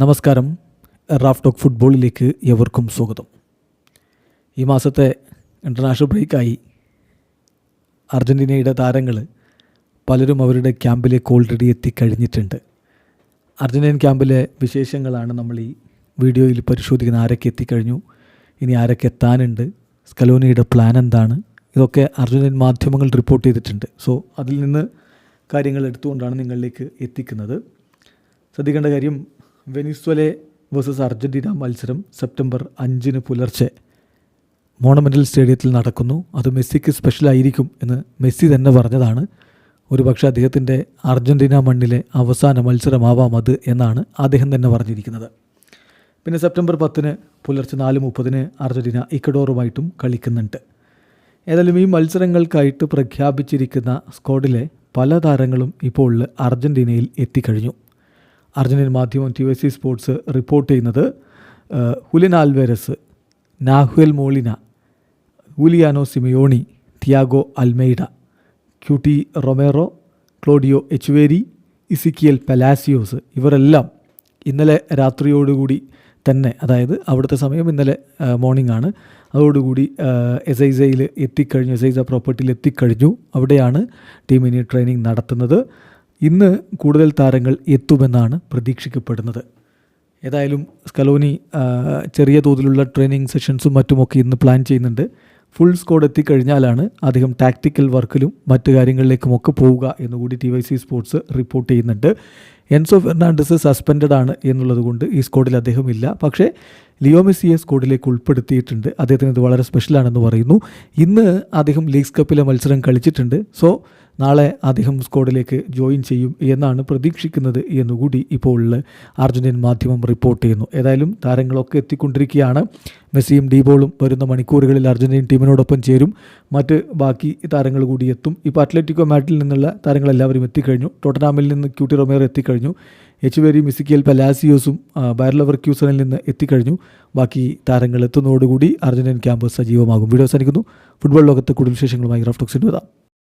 നമസ്കാരം. Raf talk ഫുട്ബോളിലേക്ക് എവർക്കും സ്വാഗതം. ഈ മാസത്തെ ഇന്റർനാഷണൽ ബ്രേക്കായി അർജന്റീനയുടെ താരങ്ങൾ പലരും അവരുടെ ക്യാമ്പിലേക്ക് ഓൾറെഡി എത്തിക്കഴിഞ്ഞിട്ടുണ്ട്. അർജന്റീൻ ക്യാമ്പിലെ വിശേഷങ്ങളാണ് നമ്മൾ ഈ വീഡിയോയിൽ പരിശോധിക്കുന്ന ആരൊക്കെ എത്തിക്കഴിഞ്ഞു ഇനി ആരൊക്കെ എത്താനുണ്ട് സ്കലോനിയുടെ പ്ലാൻ എന്താണ് ഇതൊക്കെ അർജന്റീൻ മാധ്യമങ്ങൾ റിപ്പോർട്ട് ചെയ്തിട്ടുണ്ട്. സോ അതിൽ നിന്ന് കാര്യങ്ങൾ എടുത്തുകൊണ്ടാണ് നിങ്ങളിലേക്ക് എത്തിക്കുന്നത്. ശ്രദ്ധിക്കേണ്ട കാര്യം വെനിസ്വലെ വേഴ്സസ് അർജന്റീന മത്സരം സെപ്റ്റംബർ അഞ്ചിന് പുലർച്ചെ. മോണമെന്റൽ സ്റ്റേഡിയത്തിൽ നടക്കുന്നു. അത് മെസ്സിക്ക് സ്പെഷ്യലായിരിക്കും എന്ന് മെസ്സി തന്നെ പറഞ്ഞതാണ്. ഒരുപക്ഷെ അദ്ദേഹത്തിന്റെ അർജന്റീന മണ്ണിലെ അവസാന മത്സരമാവാം അത് എന്നാണ് അദ്ദേഹം തന്നെ പറഞ്ഞിരിക്കുന്നത്. പിന്നെ സെപ്റ്റംബർ പത്തിന് പുലർച്ചെ നാല് മുപ്പതിന് അർജന്റീന ഇക്കഡോറുമായിട്ടും കളിക്കുന്നുണ്ട്. ഏതായാലും ഈ മത്സരങ്ങൾക്കായിട്ട് പ്രഖ്യാപിച്ചിരിക്കുന്ന സ്ക്വാഡിലെ പല താരങ്ങളും ഇപ്പോൾ അർജന്റീനയിൽ എത്തിക്കഴിഞ്ഞു. അർജന്റീൻ മാധ്യമം T Y C sports report ചെയ്യുന്നത് Julian Alvarez Nahuel Molina Giuliano Simeone Thiago Almada Cuti Romero Claudio Echeverri Ezequiel Palacios ഇവരെല്ലാം ഇന്നലെ രാത്രിയോടുകൂടി തന്നെ അതായത് അവിടുത്തെ സമയം ഇന്നലെ മോർണിംഗ് ആണ് അതോടുകൂടി എസൈസയിൽ എത്തിക്കഴിഞ്ഞു എസൈസ പ്രോപ്പർട്ടിയിൽ എത്തിക്കഴിഞ്ഞു. അവിടെയാണ് ടീമിന് ട്രെയിനിങ് നടത്തുന്നത്. ഇന്ന് കൂടുതൽ താരങ്ങൾ എത്തുമെന്നാണ് പ്രതീക്ഷിക്കപ്പെടുന്നത്. ഏതായാലും സ്കലോനി ചെറിയ തോതിലുള്ള ട്രെയിനിങ് സെഷൻസും മറ്റുമൊക്കെ ഇന്ന് പ്ലാൻ ചെയ്യുന്നുണ്ട്. ഫുൾ സ്കോഡ് എത്തിക്കഴിഞ്ഞാലാണ് അദ്ദേഹം ടാക്ടിക്കൽ വർക്കിലും മറ്റു കാര്യങ്ങളിലേക്കുമൊക്കെ പോവുക എന്നുകൂടി T Y C sports report ചെയ്യുന്നുണ്ട്. എൻസോ ഫെർണാണ്ടസ് സസ്പെൻഡഡ് ആണ് എന്നുള്ളത് കൊണ്ട് ഈ സ്കോഡിൽ അദ്ദേഹം ഇല്ല. പക്ഷേ ലിയോ മെസ്സിയെ സ്കോഡിലേക്ക് ഉൾപ്പെടുത്തിയിട്ടുണ്ട്. അദ്ദേഹത്തിന് ഇത് വളരെ സ്പെഷ്യലാണെന്ന് പറയുന്നു. ഇന്ന് അദ്ദേഹം ലീഗ്സ് കപ്പിലെ മത്സരം കളിച്ചിട്ടുണ്ട്. സോ നാളെ അദ്ദേഹം സ്ക്വാഡിലേക്ക് ജോയിൻ ചെയ്യും എന്നാണ് പ്രതീക്ഷിക്കുന്നത് എന്നുകൂടി ഇപ്പോൾ അർജന്റീൻ മാധ്യമം റിപ്പോർട്ട് ചെയ്യുന്നു. ഏതായാലും താരങ്ങളൊക്കെ എത്തിക്കൊണ്ടിരിക്കുകയാണ്. മെസ്സിയും ഡീബോളും വരുന്ന മണിക്കൂറുകളിൽ അർജന്റീൻ ടീമിനോടൊപ്പം ചേരും. മറ്റ് ബാക്കി താരങ്ങൾ കൂടി എത്തും. ഇപ്പോൾ അത്ലറ്റിക്കോ മാറ്റിൽ നിന്നുള്ള താരങ്ങളെല്ലാവരും എത്തിക്കഴിഞ്ഞു. ടോട്ടനാമിൽ നിന്ന് ക്യൂട്ടി റൊമേർ എത്തിക്കഴിഞ്ഞു. വെരി മിസിക്കിയൽ പലാസിയോസും ബയർലവർ ക്യൂസണിൽ നിന്ന് എത്തിക്കഴിഞ്ഞു. ബാക്കി താരങ്ങൾ എത്തുന്നതോടുകൂടി അർജന്റീൻ ക്യാമ്പ് സജീവമാകും. വീഡിയോ അവസാനിക്കുന്നു. ഫുട്ബോൾ ലോകത്ത് കൂടുതൽ വിശേഷങ്ങളുമായി റഫ്ടോക്സിന്റെ